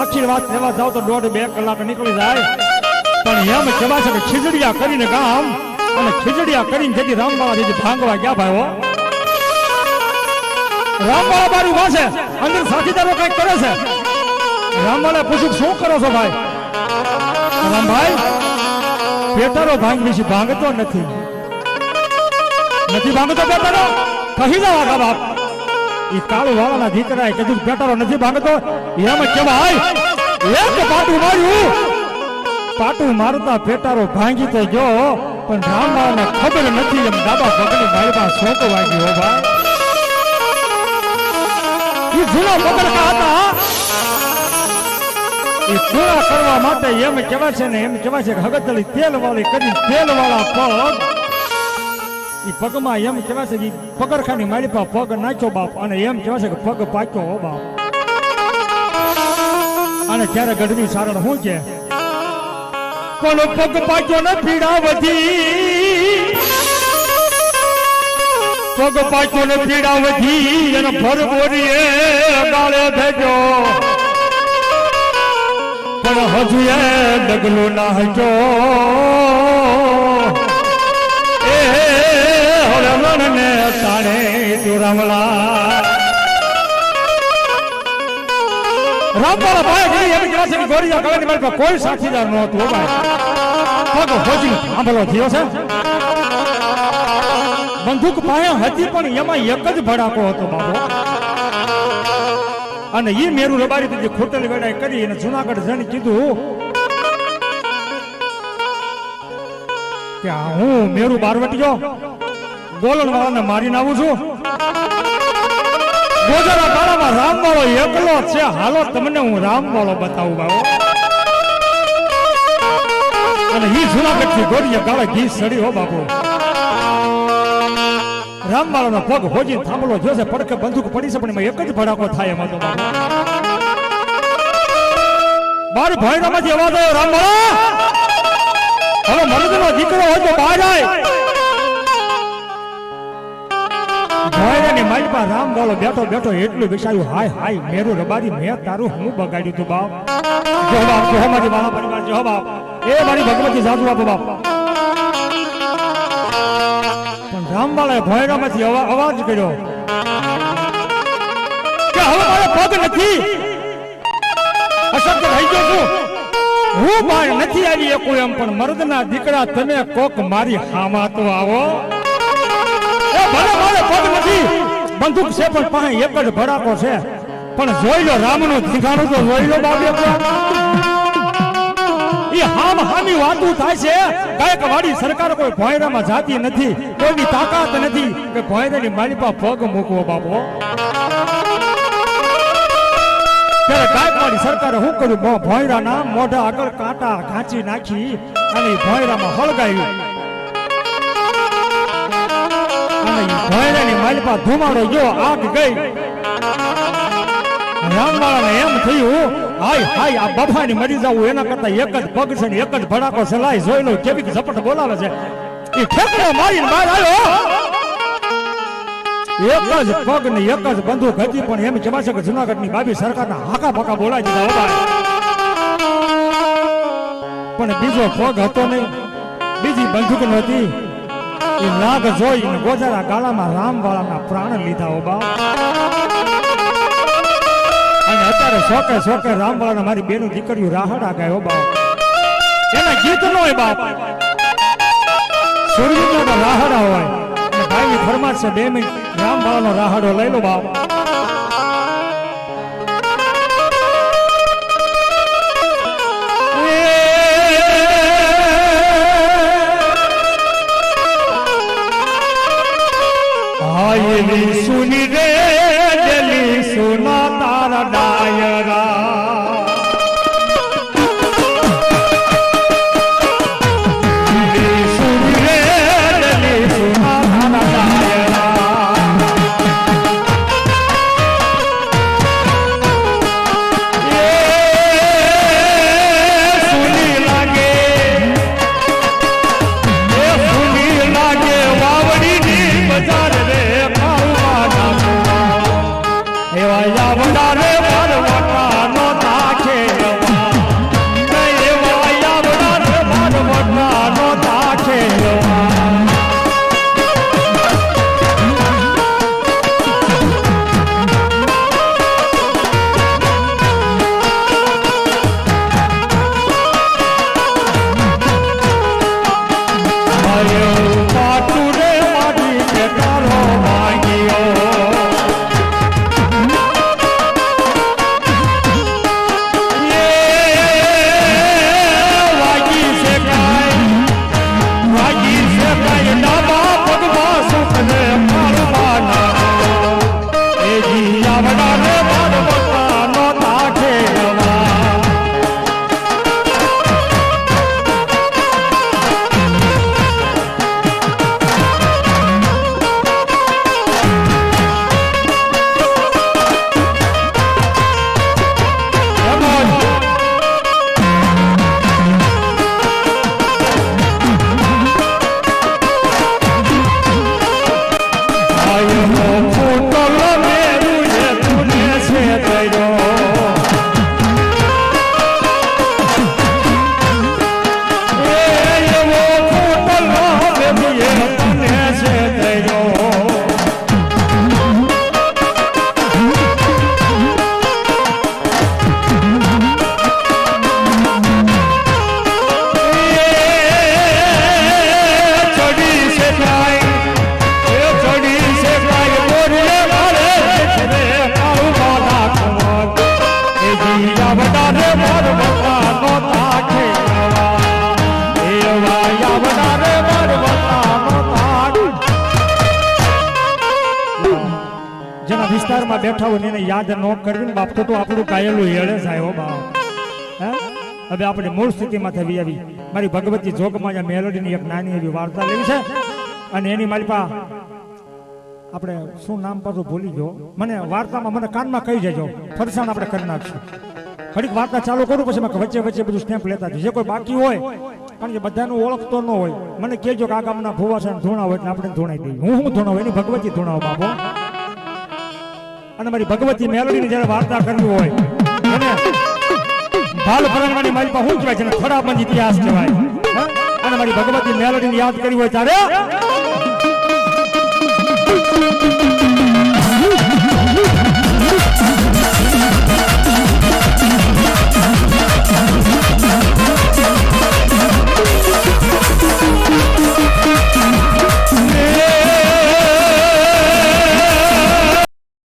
આખી વાત લેવા જાવ તો દોઢ બે કલાક નીકળી જાય. પણ એમ કહેવાય છે કે ખીજડીયા કરીને ગામ અને ખીજડીયા કરીને જેથી રામબાળા જેથી ભાંગવા ગયા ભાઈઓ રામબાળા બારી છે, અંદર સાથીદારો કંઈક કરે છે? રામબાળા પૂછ્યું શું કરો છો ભાઈ? રામભાઈ પેટારો ભાંગ વિશે ભાંગતો નથી. નથી ભાંગતો પેટારો કહી જાવ આગા બાપ. એ કાળુ વાળાના દીકરાએ કીધું કે પેટારો નથી ભાંગતો. એમ કેવાય એક પાટું માર્યું. પાટું મારતા પેટારો ભાંગી તો ગયો, પણ રામબાળાને ખબર નથી એમ દાદા પગની મારી શોક વાગ્યો હો ભાઈ. એ જૂના પગરખા હતા. એ પૂરા કરવા માટે એમ કહેવાય છે ને, એમ કહેવાય છે કે હગતળી તેલ વાળી કરી તેલ વાળા પગ એ પગમાં એમ કહેવાય છે કે પગરખાની મારી પાસે પગ નાખ્યો બાપ, અને એમ કહેવાય છે કે પગ પાક્યો હો બાપ. અને ત્યારે ગઢવી સારણ શું છે કોનો પગ પાક્યો ને પીડા વધી પગ પાક્યો ને પીડા વધી અને ભર બોરીએ ગાળે ભેજો પણ હજુ એ ડગલું ના હજો ને તાણે ચોરામલા રામવાળા ભાઈ ગઈ એમ કહેવાય છે કે ગોરિયા પાસે કોઈ સાથીદાર નહોતું હો ભાઈ. પગ હોજી આંબલો થયો છે. બંદૂક પાયા હતી, પણ એમાં એક જ ભડાકો હતો બાબો અને ઈ મેરુ રબારી જે ખોટલ વેડાઈ કરી અને જુનાગઢ જઈને કીધું કે હું મેરુ બારવટીયો ગોલણ વાળાને મારીને આવું છું. ગોજરા ગાળામાં રામવાળો એકલો છે. હાલો તમને હું રામવાળો બતાવું, બાબો. અને ઈ જુનાગઢથી ગોરીએ ગાળે ઘી સડી, હો, બાબુ. રામવાળાનો પગ હોજી થાંભલો જોશે, પડકે બંદૂક પડી છે, પણ એમાં એક જ ભડાકો થાય એમાં તો, બાબુ. બાર ભાઈનામાંથી અવાજ આવ્યો, રામવાળા! હવે મરદનો દીકરો હોય તો બહાર આય. ભોયરાની માલપા રામ બોલો બેઠો બેઠો એટલું વિચાર્યું હાય હાય, મેરું રબારી, મેં તારું હું બગાડ્યું તું, બાપ? જો બાપ જો મારી મારા પરિવાર જો બાપ. એ મારી ભગવતી સાધુ બાપુ બાપ. પણ રામવાળાએ ભોયરામાંથી અવા- અવાજ કર્યો કે હવે મારો પગ નથી. અશક્ત થઈ ગયો છું. હું બહાર નથી આવી એકું એમ, પણ મર્દના દીકરા, તમે કોક મારી હામાં તો આવો. બંદૂક છે, પણ પાસે એક જ ભડાકો છે. પણ જોઈ લો, રામનું ઠીકાણું તો જોઈ લો એકવાર. હામ હામી વાતું થાય છે. કોઈ ભોયરામાં જાતી નથી, કોઈની તાકાત નથી કે ભોયરાની મારી પાસે પગ મૂકવો બાપો. ત્યારે ગાયકવાડી સરકારે શું કર્યું? ભોયરાના મોઢા આગળ કાંટા ઘાંચી નાખી અને ભોંયરામાં હળગાવ્યું ભોંયરાની માલપા ધુમાડો ગયો આગ ગઈ. રામવાળાને એમ થયું, હાય હાય, આ બફાની મરી જવું, એના કરતા એક જ પગ છે ને એક જ ભડાકો સલાઈ જોઈ લો કેવી ઝપટ બોલાવે છે. એ ઠેકડો મારીને બહાર આવ્યો. એક જ પગ ને એક જ બંદૂક હતી, પણ એમ કહેવાય છે કે જુનાગઢની બાબી સરકારના હાકા ફાકા બોલાવી દીધા પણ બીજો પગ હતો નહીં. બીજી બંદૂક નહોતી એ નાગ જોઈ ને ગોજારા ગાળામાં રામવાળાના પ્રાણ લીધા બાપ. અને અત્યારે શોકે શોકે રામવાળાના મારી બેનું દીકરીયું રાહડા ગાય બાપ. એના ગીત નો હોય બાપ. સૂર્યના રાહડા હોય. ભાઈની ફરમાશ છે બે મિનિટ રામવાળાનો રાહડો લઈ લો બાપ. শুনি রে জলি সোনা তারা ডায় Ramadan વિસ્તારમાં બેઠા હોય એને યાદ ન કરવી ને બાપ તો આપણું કાયેલું હેળે સાહેબ બાપ. હે? હવે આપણે મૂળ સ્થિતિમાં થવી આવી. મારી ભગવતી જોગમાં મેલોડીની એક નાની એવી વાર્તા લેવી છે. અને એની મારી પા આપણે શું નામ પાછું ભૂલી ગયો. મને વાર્તામાં મને કાનમાં કહી જજો ફરસાણ આપણે કરી નાખશું. ઘડીક વાર્તા ચાલુ કરું, પછી મેં વચ્ચે વચ્ચે બધું સ્ટેમ્પ લેતા. જે કોઈ બાકી હોય, કારણ કે બધાનું ઓળખતો ન હોય, મને કહેજો કે આ ગામના ભુવા છે ધૂણા હોય એટલે આપણે ધૂણાઈ દઈએ. હું હું ધૂણાવું? એની ભગવતી ધૂણાવો બાપો અને મારી ભગવતી મેલોડીની જ્યારે વાર્તા કરવી હોય, અને ભાલ પરંગણાની મારી પાસે શું કહેવાય છે ખડા બંધ ઇતિહાસ કહેવાય? અને મારી ભગવતી મેલોડીને યાદ કરી હોય ત્યારે